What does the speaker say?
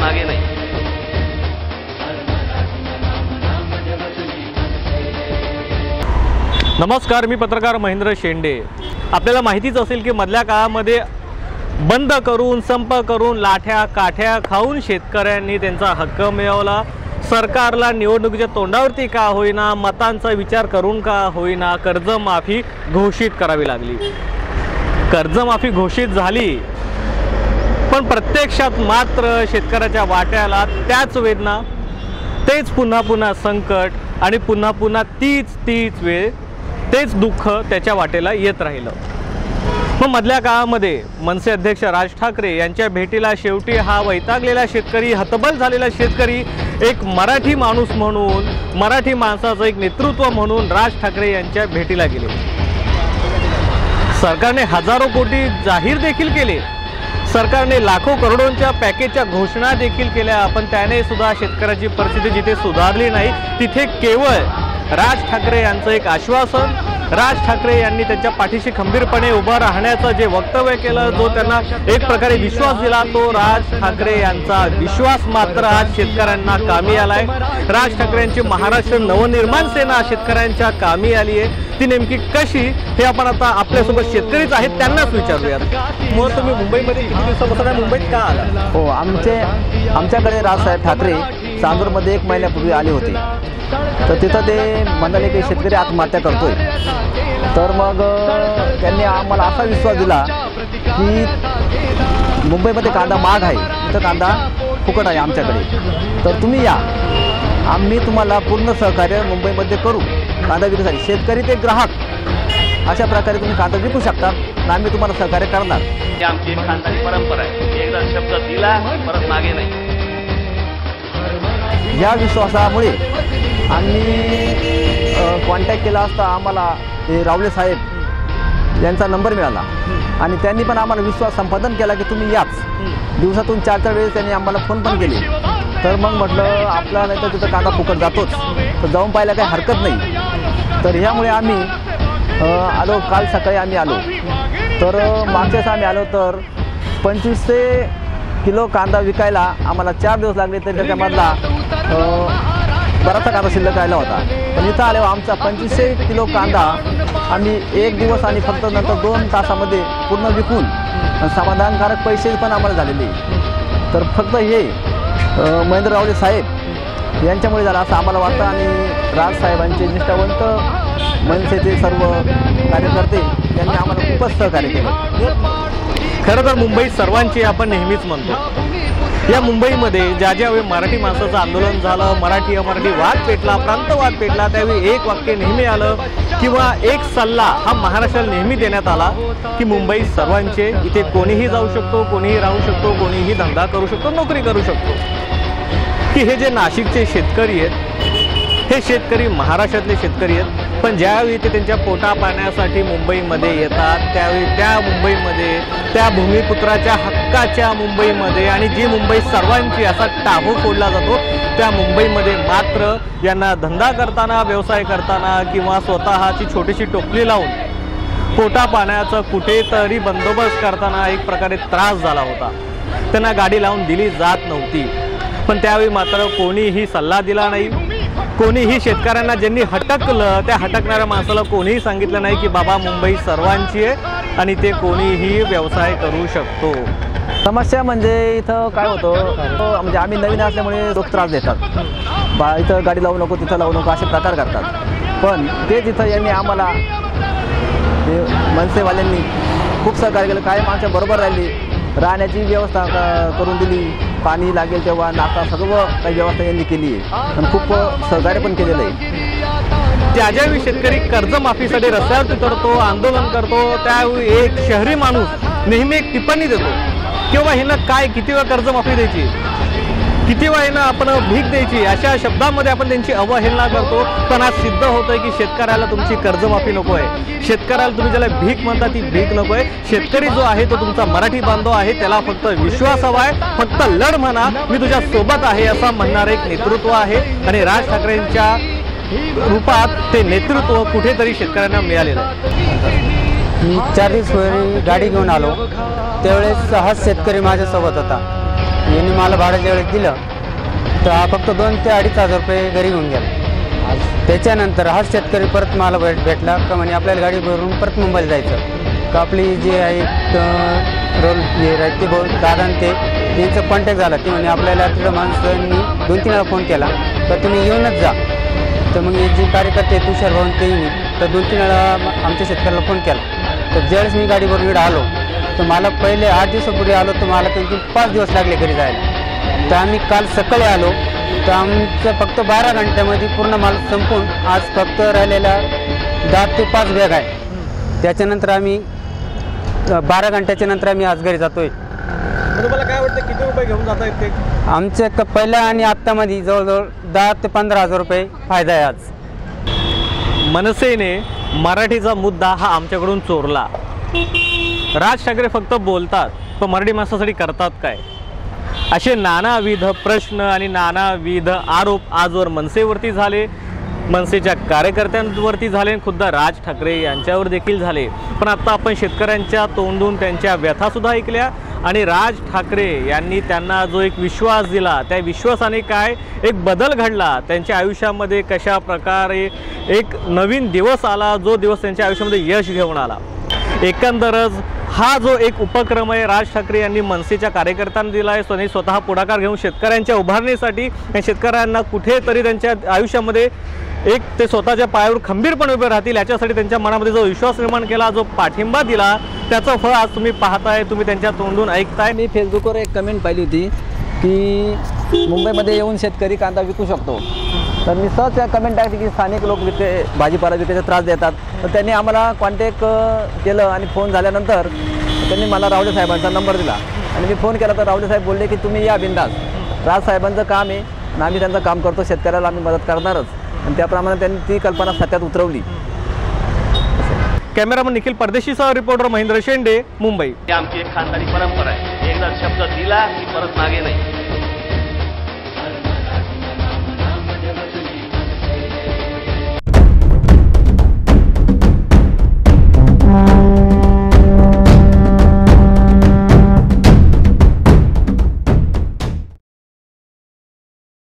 मागे नाही. नमस्कार मी पत्रकार महेंद्र शेंडे. आपल्याला माहितीच असेल की मधल्या काळामध्ये बंद करून संप करून लाठ्या काठ्या खाऊन शेतकऱ्यांनी त्यांचा हक्क मिळवला. सरकारला निवडणुकीच्या तोंडावरती का होईना मतांचा विचार करून का होईना कर्जमाफी घोषित करावी लागली. कर्जमाफी घोषित झाली पण प्रत्यक्षात मात्र शेतकऱ्याच्या वाट्याला त्याच वेदना तेच पुन्हा पुन्हा संकट आणि पुन्हा पुन्हा तीच तीच वेळ तेच दुःख त्याच्या वाटेला येत राहिलं. मग मधल्या काळामध्ये मनसे अध्यक्ष राज ठाकरे यांच्या भेटीला शेवटी हा वैतागलेला शेतकरी हतबल झालेला शेतकरी एक मराठी माणूस म्हणून मराठी माणसाचं एक नेतृत्व म्हणून राज ठाकरे यांच्या भेटीला गेले. सरकारने हजारो कोटी जाहीर देखील केले. सरकारने लाखो करोडोंच्या पॅकेजच्या घोषणा देखील केल्या. पण त्याने सुद्धा शेतकऱ्याची परिस्थिती जिथे सुधारली नाही तिथे केवळ राज ठाकरे यांचं एक आश्वासन. राज ठाकरे यांनी त्यांच्या पाठीशी खंबीरपणे उभं राहण्याचं जे वक्तव्य केलं जो त्यांना एक प्रकारे विश्वास दिला तो राज ठाकरे यांचा विश्वास मात्र आज शेतकऱ्यांना कामी आलाय. राज ठाकरे यांची महाराष्ट्र नवनिर्माण सेना शेतकऱ्यांच्या कामी आली आहे ती नेमकी कशी हे आपण आता आपल्यासोबत शेतकरीच आहेत त्यांनाच विचारूयात. मग तुम्ही मुंबईमध्ये किती दिवसापासून आहे? मुंबईत का आला? हो आमचे आमच्याकडे राजसाहेब ठाकरे चांदूरमध्ये एक महिन्यापूर्वी आले होते. तर तिथं ते म्हणाले की शेतकरी आत्महत्या करतोय. तर मग त्यांनी आम्हाला असा विश्वास दिला की मुंबईमध्ये कांदा महाग आहे तिथं कांदा फुकट आहे आमच्याकडे. तर तुम्ही या. आम्ही तुम्हाला पूर्ण सहकार्य मुंबईमध्ये करू. कांदा विक्रीसाठी शेतकरी ते ग्राहक. अशा प्रकारे तुम्ही कांदा विकू शकता आणि आम्ही तुम्हाला सहकार्य करणार. ही आमची एक खानदानी परंपरा आहे. एकदा शब्द दिला परत मागे नाही. या विश्वासामुळे आम्ही कॉन्टॅक्ट केला असता आम्हाला हे रावले साहेब यांचा नंबर मिळाला. आणि त्यांनी पण आम्हाला विश्वास संपादन केला की तुम्ही याच. दिवसातून चार चार वेळेस त्यांनी आम्हाला फोन पण केले. तर मग म्हटलं आपला नाही तर तिथं कांदा फुकट जातोच. तर जाऊन पाहायला काही हरकत नाही. तर ह्यामुळे आम्ही आलो. काल सकाळी आम्ही आलो. तर मागच्या आम्ही आलो तर पंचवीसशे किलो कांदा विकायला आम्हाला चार दिवस लागले. तर त्याच्यामधला बराचसा कांदा शिल्लक राहिला होता. पण इथं आल्यावर आमचा पंचवीसशे किलो कांदा आम्ही एक दिवस आणि फक्त नंतर दोन तासामध्ये पूर्ण विकून समाधानकारक पैसे पण आम्हाला झालेले. तर फक्त हे महेंद्र रावले साहेब यांच्यामुळे झालं असं आम्हाला वाटतं आणि राजसाहेबांचे निष्ठावंत मनसेचे सर्व कार्यकर्ते यांनी आम्हाला खूपच सहकार्य केलं. खरं तर मुंबईत सर्वांची आपण नेहमीच म्हणतो. या मुंबईमध्ये ज्या ज्यावेळी मराठी माणसाचं आंदोलन झालं मराठी अमराठी वाद पेटला प्रांतवाद पेटला त्यावेळी एक वाक्य नेहमी आलं किंवा एक सल्ला हा महाराष्ट्राला नेहमी देण्यात आला की मुंबई सर्वांचे इथे कोणीही जाऊ शकतो कोणीही राहू शकतो कोणीही धंदा करू शकतो नोकरी करू शकतो. की हे जे नाशिकचे शेतकरी आहेत हे शेतकरी महाराष्ट्रातले शेतकरी आहेत पण ज्यावेळी ते त्यांच्या पोटा पाण्यासाठी मुंबईमध्ये येतात त्यावेळी त्या मुंबईमध्ये त्या भूमिपुत्राच्या हक्काच्या मुंबईमध्ये आणि जी मुंबई सर्वांची असा टाहू फोडला जातो त्या मुंबईमध्ये मात्र यांना धंदा करताना व्यवसाय करताना किंवा स्वतःची छोटीशी टोपली लावून पोटा पाण्याचा कुठेतरी बंदोबस्त करताना एक प्रकारे त्रास झाला होता. त्यांना गाडी लावून दिली जात नव्हती. पण त्यावेळी मात्र कोणीही सल्ला दिला नाही. कोणीही शेतकऱ्यांना ज्यांनी हटकलं त्या हटकणाऱ्या माणसाला कोणीही सांगितलं नाही की बाबा मुंबई सर्वांची आहे आणि ते कोणीही व्यवसाय करू शकतो. समस्या म्हणजे इथं काय होतं म्हणजे आम्ही नवीन असल्यामुळे लोक त्रास देतात. बा इथं गाडी लावू नको तिथं लावू नको असे प्रकार करतात. पण ते तिथं यांनी आम्हाला मनसेवाल्यांनी खूप सहकार्य केलं कायम आमच्या बरोबर राहिली राहण्याची व्यवस्था करून दिली. पाणी लागेल तेव्हा नाका सर्व काही व्यवस्था यांनी केली आहे. आणि खूप सहकार्य पण केलेलं आहे. ज्या ज्यावेळी शेतकरी कर्जमाफीसाठी रस्त्यावर उतरतो आंदोलन करतो त्यावेळी एक शहरी माणूस नेहमी एक टिप्पणी देतो. किंवा हिनं काय किती वेळा कर्जमाफी द्यायची? किती वेळा आपण भीक द्यायची अशा शब्दांमध्ये आपण त्यांची अवहेलना करतो. पण आज सिद्ध होतंय की शेतकऱ्याला तुमची कर्जमाफी नको आहे शेतकऱ्याला तुम्ही ज्याला भीक म्हणता ती भीक नको आहे शेतकरी जो आहे तो तुमचा मराठी बांधव आहे त्याला फक्त विश्वास हवा आहे. फक्त लढ म्हणा मी तुझ्या सोबत आहे असं म्हणणारं एक नेतृत्व आहे. आणि राज ठाकरेंच्या रूपात ते नेतृत्व कुठेतरी शेतकऱ्यांना मिळालेलं आहे. मी चार दिवस गाडी घेऊन आलो. त्यावेळेस हाच शेतकरी माझ्यासोबत होता. यांनी मला भाड्याच्या वेळेस दिलं तर हा फक्त दोन ते अडीच हजार रुपये घरी घेऊन गेला. त्याच्यानंतर हा शेतकरी परत मला भेट भेटला का म्हणे आपल्याला गाडी भरून परत मुंबईला जायचं. का आपली जे आहे त- रोल जे आहे ते भाऊ दादा ते त्यांचं कॉन्टॅक्ट झाला. ते म्हणे आपल्याला तिथं माणसांनी दोन तीन वेळा फोन केला तर तुम्ही येऊनच जा. तर मग हे जे कार्यकर्ते तुषार भाऊन तेही तर दोन तीन वेळा आमच्या शेतकऱ्याला फोन केला. तर ज्यावेळेस मी गाडीवरून इकडे आलो तर मला पहिले आठ दिवसापूर्वी आलो तर मला त्यांची पाच दिवस लागले घरी जायला. तर आम्ही काल सकाळी आलो. तर आमचं फक्त बारा घंट्यामध्ये पूर्ण माल संपून आज फक्त राहिलेला दहा ते पाच बॅग आहे. त्याच्यानंतर आम्ही बारा घंट्याच्या नंतर आम्ही आज घरी जातोय. मग तुम्हाला काय वाटतं किती रुपये घेऊन जात आहेत ते? आमच्या क- पहिल्या आणि आत्तामध्ये जवळजवळ दहा ते पंधरा हजार रुपये फायदा आहे आज. मनसेने मराठीचा मुद्दा हा आमच्याकडून चोरला. राज ठाकरे फक्त बोलतात पण मराठी माणसासाठी करतात काय? असे नानाविध प्रश्न आणि नानाविध आरोप आजवर मनसेवरती झाले मनसेच्या कार्यकर्त्यांवरती झाले आणि खुद्द राज ठाकरे यांच्यावर देखील झाले. पण आत्ता आपण शेतकऱ्यांच्या तोंडून त्यांच्या व्यथासुद्धा ऐकल्या आणि राज ठाकरे यांनी त्यांना जो एक विश्वास दिला त्या विश्वासाने काय एक बदल घडला त्यांच्या आयुष्यामध्ये कशा प्रकारे एक नवीन दिवस आला जो दिवस त्यांच्या आयुष्यामध्ये यश घेऊन आला. एकंदरच हा जो एक उपक्रम आहे राज ठाकरे यांनी मनसेच्या कार्यकर्त्यांना दिला आहे. त्यांनी स्वतः पुढाकार घेऊन शेतकऱ्यांच्या उभारणीसाठी आणि शेतकऱ्यांना कुठेतरी त्यांच्या आयुष्यामध्ये एक ते स्वतःच्या पायावर खंबीरपणे उभे राहतील याच्यासाठी त्यांच्या मनामध्ये जो विश्वास निर्माण केला जो पाठिंबा दिला त्याचं फळ आज तुम्ही पाहताय तुम्ही त्यांच्या तोंडून ऐकताय. मी फेसबुकवर एक कमेंट पाहिली होती की मुंबईमध्ये येऊन शेतकरी कांदा विकू शकतो. तर मी सहज त्या कमेंट टाकली की स्थानिक लोक विक्रे भाजीपाला विक्रेते त्रास देतात तर त्यांनी आम्हाला कॉन्टॅक्ट केलं आणि फोन झाल्यानंतर त्यांनी मला रावले साहेबांचा नंबर दिला. आणि मी फोन केला तर रावले साहेब बोलले की तुम्ही या बिंदास. राज साहेबांचं काम आहे आणि आम्ही त्यांचं काम करतो शेतकऱ्याला आम्ही मदत करणारच. आणि त्याप्रमाणे त्यांनी ती कल्पना सत्यात उतरवली. कॅमेरामन निखिल परदेशीसह रिपोर्टर महेंद्र शेंडे मुंबई. ही आमची एक खानदानी परंपरा आहे. एकदा शब्द दिला की परत मागे नाही.